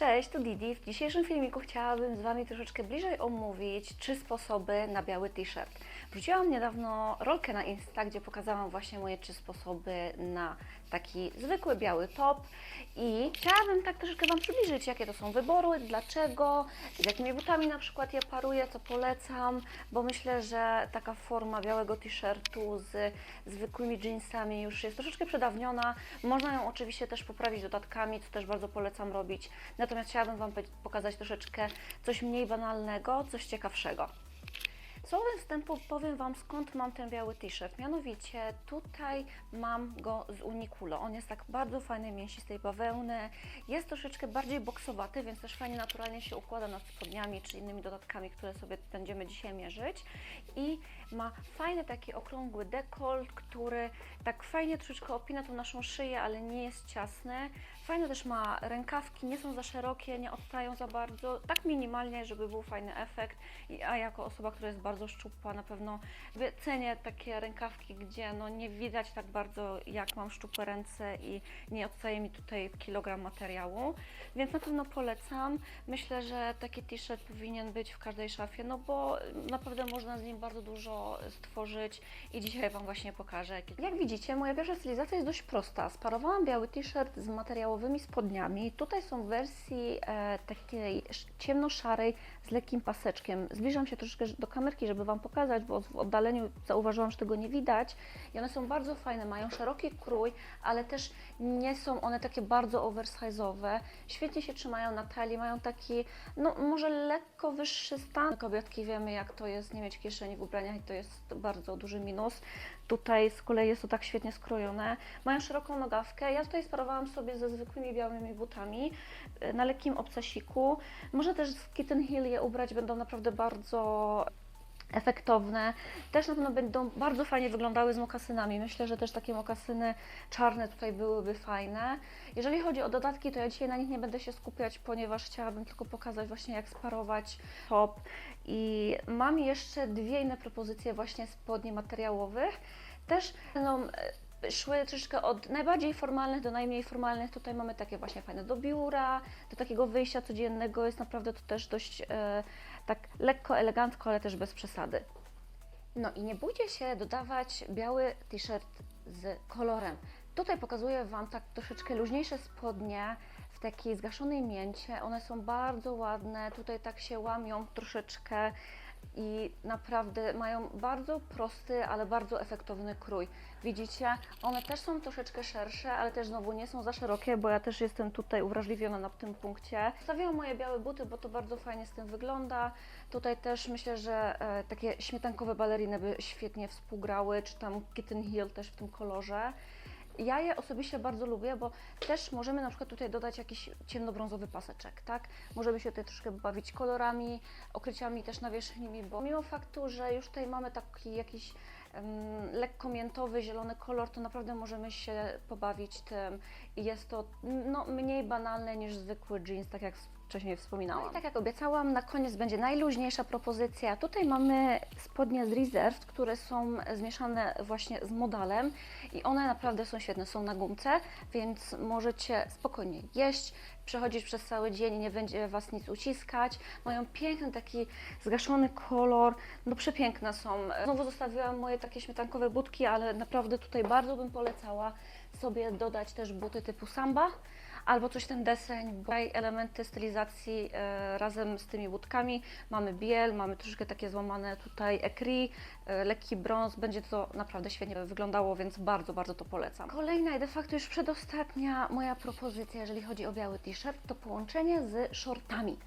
Cześć, tu Didi. W dzisiejszym filmiku chciałabym z Wami troszeczkę bliżej omówić trzy sposoby na biały t-shirt. Wrzuciłam niedawno rolkę na Insta, gdzie pokazałam właśnie moje trzy sposoby na taki zwykły biały top i chciałabym tak troszeczkę Wam przybliżyć, jakie to są wybory, dlaczego, z jakimi butami na przykład je paruję, co polecam, bo myślę, że taka forma białego t-shirtu z zwykłymi jeansami już jest troszeczkę przedawniona. Można ją oczywiście też poprawić dodatkami, co też bardzo polecam robić. Natomiast chciałabym Wam pokazać troszeczkę coś mniej banalnego, coś ciekawszego. Słowem wstępu powiem Wam skąd mam ten biały t-shirt. Mianowicie tutaj mam go z Uniqlo. On jest tak bardzo fajnej, mięsistej bawełny. Jest troszeczkę bardziej boksowaty, więc też fajnie naturalnie się układa nad spodniami czy innymi dodatkami, które sobie będziemy dzisiaj mierzyć. I ma fajny taki okrągły dekolt, który tak fajnie troszeczkę opina tą naszą szyję, ale nie jest ciasny. Fajne też ma rękawki, nie są za szerokie, nie odstają za bardzo, tak minimalnie, żeby był fajny efekt. A jako osoba, która jest bardzo szczupła, na pewno cenię takie rękawki, gdzie no nie widać tak bardzo, jak mam szczupłe ręce i nie odstaje mi tutaj kilogram materiału. Więc na pewno polecam. Myślę, że taki t-shirt powinien być w każdej szafie, no bo naprawdę można z nim bardzo dużo stworzyć i dzisiaj Wam właśnie pokażę. Jak widzicie, moja pierwsza stylizacja jest dość prosta. Sparowałam biały t-shirt z materiałowymi spodniami. Tutaj są w wersji e, takiej sz- ciemno-szarej z lekkim paseczkiem. Zbliżam się troszeczkę do kamerki, żeby Wam pokazać, bo w oddaleniu zauważyłam, że tego nie widać. I one są bardzo fajne, mają szeroki krój, ale też nie są one takie bardzo oversize'owe. Świetnie się trzymają na talii, mają taki, no może lekko wyższy stan. Kobietki wiemy, jak to jest nie mieć kieszeni w ubraniach i to jest bardzo duży minus. Tutaj z kolei jest to tak świetnie skrojone. Mają szeroką nogawkę. Ja tutaj sparowałam sobie ze zwykłymi białymi butami y, na lekkim obcasiku. Może też z kitten heel je ubrać, będą naprawdę bardzo efektowne. Też na pewno będą bardzo fajnie wyglądały z mokasynami. Myślę, że też takie mokasyny czarne tutaj byłyby fajne. Jeżeli chodzi o dodatki, to ja dzisiaj na nich nie będę się skupiać, ponieważ chciałabym tylko pokazać właśnie jak sparować top. I mam jeszcze dwie inne propozycje właśnie spodni materiałowych. Też będą e, szły troszeczkę od najbardziej formalnych do najmniej formalnych. Tutaj mamy takie właśnie fajne do biura, do takiego wyjścia codziennego. Jest naprawdę to też dość e, tak lekko, elegancko, ale też bez przesady. No i nie bójcie się dodawać biały t-shirt z kolorem. Tutaj pokazuję Wam tak troszeczkę luźniejsze spodnie w takiej zgaszonej mięcie. One są bardzo ładne, tutaj tak się łamią troszeczkę i naprawdę mają bardzo prosty, ale bardzo efektowny krój. Widzicie, one też są troszeczkę szersze, ale też znowu nie są za szerokie, bo ja też jestem tutaj uwrażliwiona na tym punkcie. Stawiałam moje białe buty, bo to bardzo fajnie z tym wygląda. Tutaj też myślę, że e, takie śmietankowe baleriny by świetnie współgrały, czy tam kitten heel też w tym kolorze. Ja je osobiście bardzo lubię, bo też możemy na przykład tutaj dodać jakiś ciemnobrązowy paseczek, tak? Możemy się tutaj troszkę bawić kolorami, okryciami też nawierzchnimi, bo mimo faktu, że już tutaj mamy taki jakiś em, lekko miętowy, zielony kolor, to naprawdę możemy się pobawić tym i jest to no, mniej banalne niż zwykły jeans, tak jak wcześniej wspominałam. No i tak jak obiecałam, na koniec będzie najluźniejsza propozycja. Tutaj mamy spodnie z Reserved, które są zmieszane właśnie z modalem i one naprawdę są świetne, są na gumce, więc możecie spokojnie jeść, przechodzić przez cały dzień, nie będzie Was nic uciskać. Mają piękny taki zgaszony kolor, no przepiękne są. Znowu zostawiłam moje takie śmietankowe budki, ale naprawdę tutaj bardzo bym polecała sobie dodać też buty typu samba albo coś ten deseń, bo elementy stylizacji e, razem z tymi budkami. Mamy biel, mamy troszeczkę takie złamane tutaj ekri, e, lekki brąz, będzie to naprawdę świetnie wyglądało, więc bardzo, bardzo to polecam. Kolejna i de facto już przedostatnia moja propozycja, jeżeli chodzi o biały t-shirt, to połączenie z shortami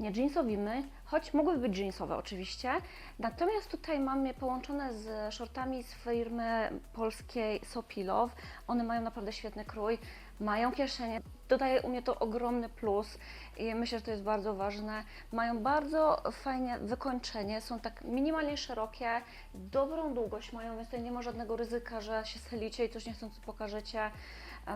nie jeansowymi, choć mogłyby być jeansowe oczywiście. Natomiast tutaj mamy je połączone z shortami z firmy polskiej Sopilow. One mają naprawdę świetny krój, mają kieszenie. Dodaje u mnie to ogromny plus i myślę, że to jest bardzo ważne. Mają bardzo fajne wykończenie, są tak minimalnie szerokie, dobrą długość mają, więc tutaj nie ma żadnego ryzyka, że się schylicie i coś niechcący pokażecie.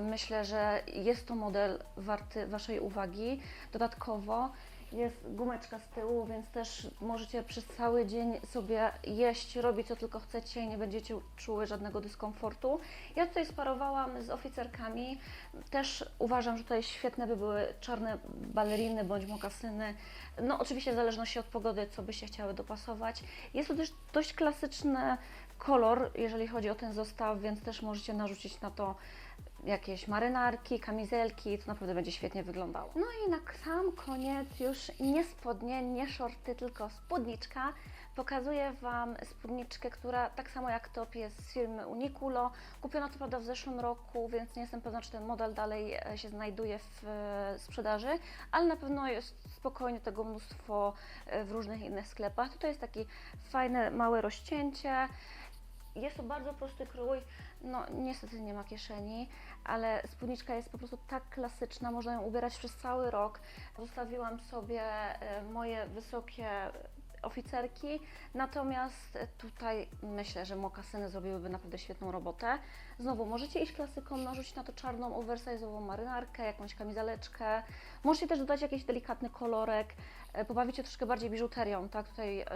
Myślę, że jest to model warty Waszej uwagi. Dodatkowo jest gumeczka z tyłu, więc też możecie przez cały dzień sobie jeść, robić co tylko chcecie i nie będziecie czuły żadnego dyskomfortu. Ja tutaj sparowałam z oficerkami. Też uważam, że tutaj świetne by były czarne baleriny bądź mokasyny. No oczywiście w zależności od pogody, co byście chciały dopasować. Jest to też dość klasyczny kolor, jeżeli chodzi o ten zestaw, więc też możecie narzucić na to jakieś marynarki, kamizelki, to naprawdę będzie świetnie wyglądało. No i na sam koniec już nie spodnie, nie shorty, tylko spódniczka. Pokazuję Wam spódniczkę, która tak samo jak top jest z firmy Uniqlo. Kupiona to prawda w zeszłym roku, więc nie jestem pewna, czy ten model dalej e, się znajduje w e, sprzedaży, ale na pewno jest spokojnie tego mnóstwo e, w różnych innych sklepach. Tutaj jest taki fajne, małe rozcięcie. Jest to bardzo prosty krój, no niestety nie ma kieszeni, ale spódniczka jest po prostu tak klasyczna, można ją ubierać przez cały rok. Zostawiłam sobie e, moje wysokie oficerki, natomiast tutaj myślę, że mokasyny zrobiłyby naprawdę świetną robotę. Znowu, możecie iść klasyką, narzucić na to czarną, oversize'ową marynarkę, jakąś kamizeleczkę. Możecie też dodać jakiś delikatny kolorek, e, pobawić się troszkę bardziej biżuterią, tak? Tutaj e,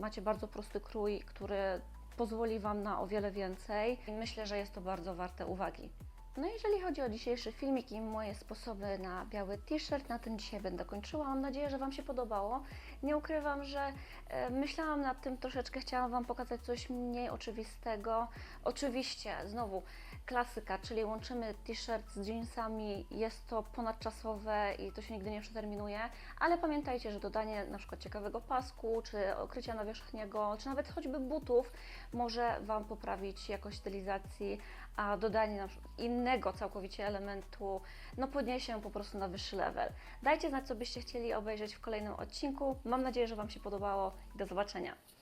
macie bardzo prosty krój, który pozwoli Wam na o wiele więcej i myślę, że jest to bardzo warte uwagi. No jeżeli chodzi o dzisiejszy filmik i moje sposoby na biały t-shirt, na tym dzisiaj będę kończyła. Mam nadzieję, że Wam się podobało. Nie ukrywam, że e, myślałam nad tym troszeczkę, chciałam Wam pokazać coś mniej oczywistego. Oczywiście, znowu, klasyka, czyli łączymy t-shirt z jeansami, jest to ponadczasowe i to się nigdy nie przeterminuje, ale pamiętajcie, że dodanie na przykład ciekawego pasku, czy okrycia nawierzchniego, czy nawet choćby butów może Wam poprawić jakość stylizacji, a dodanie innego całkowicie elementu, no podniesie ją po prostu na wyższy level. Dajcie znać, co byście chcieli obejrzeć w kolejnym odcinku. Mam nadzieję, że Wam się podobało do zobaczenia.